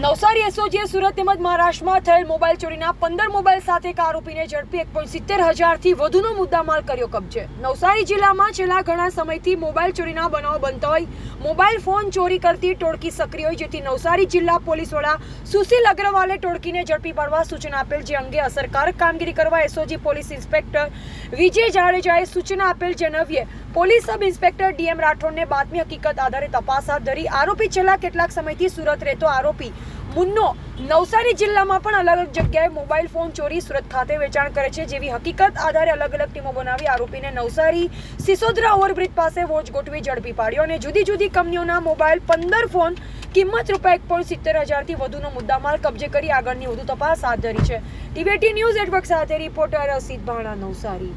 નવસારી એસઓજીએ સુરત તેમજ મહારાષ્ટ્રમાં થયેલ મોબાઈલ ચોરીના પંદર મોબાઈલ સાથે એક આરોપીને ઝડપી એક પોઈન્ટ સિત્તેર હજારથી વધુનો મુદ્દામાલ કર્યો કબજે. નવસારી જિલ્લામાં છેલ્લા ઘણા સમયથી મોબાઈલ ચોરીના બનાવો બનતા હોય, મોબાઈલ ફોન ચોરી કરતી ટોળકી સક્રિય હોય, જેથી નવસારી જિલ્લા પોલીસ વડા સુશીલ અગ્રવાલે ટોળકીને ઝડપી પાડવા સૂચના આપેલ, જે અંગે અસરકારક કામગીરી કરવા એસઓજી પોલીસ ઇન્સ્પેક્ટર વિજય જાડેજાએ સૂચના આપેલ જે police sub inspector D M રાઠોડને બાતમી હકીકત આધારે તપાસ હાથ ધરી. આરોપી છેલ્લા કેટલાક સમયથી સુરત રહેતો આરોપી મુન્નો નવસારી જિલ્લામાં પણ અલગ અલગ જગ્યાએ મોબાઈલ ફોન ચોરી સુરત ખાતે વેચાણ કરે છે જેવી હકીકત આધારે અલગ અલગ ટીમો બનાવી આરોપીને નવસારી સિસોદરા ઓવરબ્રિજ પાસે વોચ ગોઠવી ઝડપી પાડ્યો અને જુદી જુદી કંપનીઓના મોબાઈલ પંદર ફોન કિંમત રૂપિયા એક પોઈન્ટ સિત્તેર હજારથી વધુનો મુદ્દામાલ કબજે કરી આગળની વધુ તપાસ હાથ ધરી છે. ટીવીટી ન્યૂઝ નેટવર્ક સાથે રિપોર્ટર અસિત ભાણા, નવસારી.